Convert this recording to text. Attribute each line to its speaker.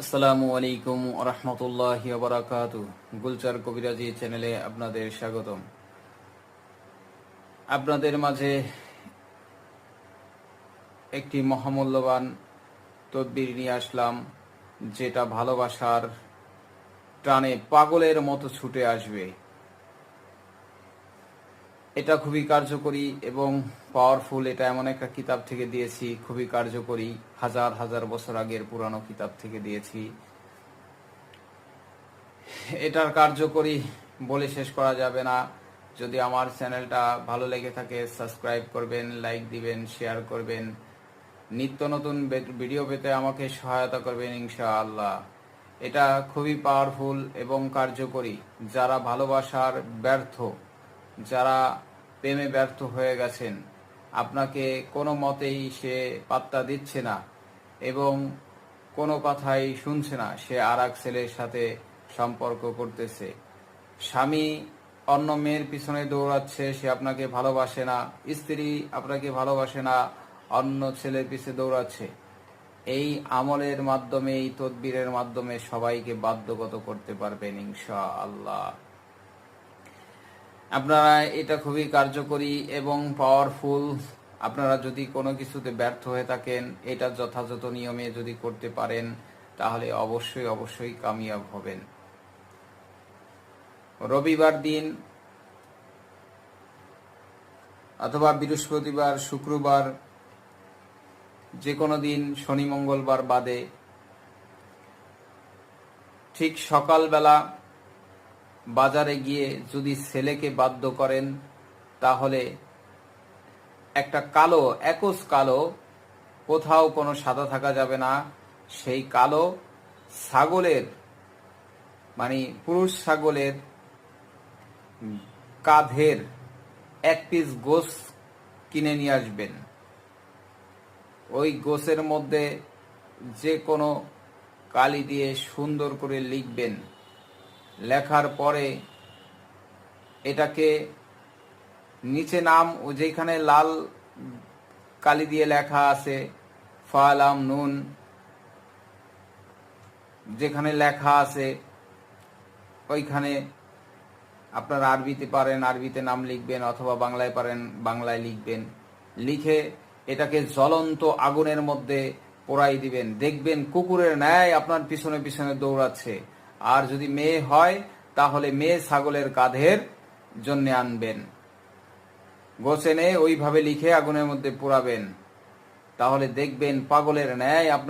Speaker 1: আসসালামু আলাইকুম রহমতুল্লাহ বারাকাতু গুলচার কবিরাজি চ্যানেলে আপনাদের স্বাগতম। আপনাদের মাঝে একটি মহামূল্যবান তদবির নিয়ে আসলাম, যেটা ভালোবাসার টানে পাগলের মতো ছুটে আসবে। এটা খুবই কার্যকরী এবং পাওয়ারফুল এটা এমন একটা কিতাব থেকে দিয়েছি, খুবই কার্যকরী। হাজার হাজার বছর আগের পুরানো কিতাব থেকে দিয়েছি। এটার কার্যকরী বলে শেষ করা যাবে না। যদি আমার চ্যানেলটা ভালো লেগে থাকে সাবস্ক্রাইব করবেন লাইক দিবেন শেয়ার করবেন। নিত্য নতুন ভিডিও পেতে আমাকে সহায়তা করবেন, ইনশাআল্লাহ। এটা খুবই পাওয়ারফুল এবং কার্যকরী। যারা ভালোবাসার ব্যর্থ যারা প্রেমে ব্যর্থ হয়ে গেছেন, আপনাকে কোনো মতেই সে পাত্তা দিচ্ছে না এবং কোনো কথাই শুনছে না। সে আর এক ছেলের সাথে সম্পর্ক করতেছে। স্বামী অন্য মেয়ের পিছনে দৌড়াচ্ছে, সে আপনাকে ভালোবাসে না। স্ত্রী আপনাকে ভালোবাসে না, অন্য ছেলের পিছে দৌড়াচ্ছে। এই আমলের মাধ্যমে, এই তদবিরের মাধ্যমে সবাইকে বাধ্যগত করতে পারবেন ইনশা আল্লাহ আপনারা এটা খুবই কার্যকরী এবং পাওয়ারফুল আপনারা যদি কোনো কিছুতে ব্যর্থ হয়ে থাকেন, এটা যথাযথ নিয়মে যদি করতে পারেন, তাহলে অবশ্যই অবশ্যই কামিয়াব হবেন। রবিবার দিন অথবা বৃহস্পতিবার, শুক্রবার যে কোনো দিন, শনি মঙ্গলবার বাদে, ঠিক সকালবেলা বাজারে গিয়ে যদি ছেলেকে বাধ্য করেন, তাহলে একটা কালো একস কালো, কোথাও কোনো সাদা থাকা যাবে না। সেই কালো ছাগলের মানে পুরুষ ছাগলের কাঁধের এক পিস গোস কিনে নিয়ে আসবেন। ওই গোসের মধ্যে যে কোনো কালি দিয়ে সুন্দর করে লিখবেন। লেখার পরে এটাকে নিচে নাম ও যেখানে লাল কালি দিয়ে লেখা আছে, ফালাম নুন, যেখানে লেখা আছে, ওইখানে আপনারা আরবিতে পারেন, আরবিতে নাম লিখবেন অথবা বাংলায় পারেন, বাংলায় লিখবেন। লিখে এটাকে জ্বলন্ত আগুনের মধ্যে পোড়াই দিবেন। দেখবেন কুকুরের ন্যায় আপনার পিছনে পিছনে দৌড়াচ্ছে। আর যদি মেয়ে হয়, তাহলে মেয়ে ছাগলের কাঁধের জন্য আনবেন। গোসেনে ওইভাবে লিখে আগুনের মধ্যে পোড়াবেন। তাহলে দেখবেন পাগলের ন্যায় আপনার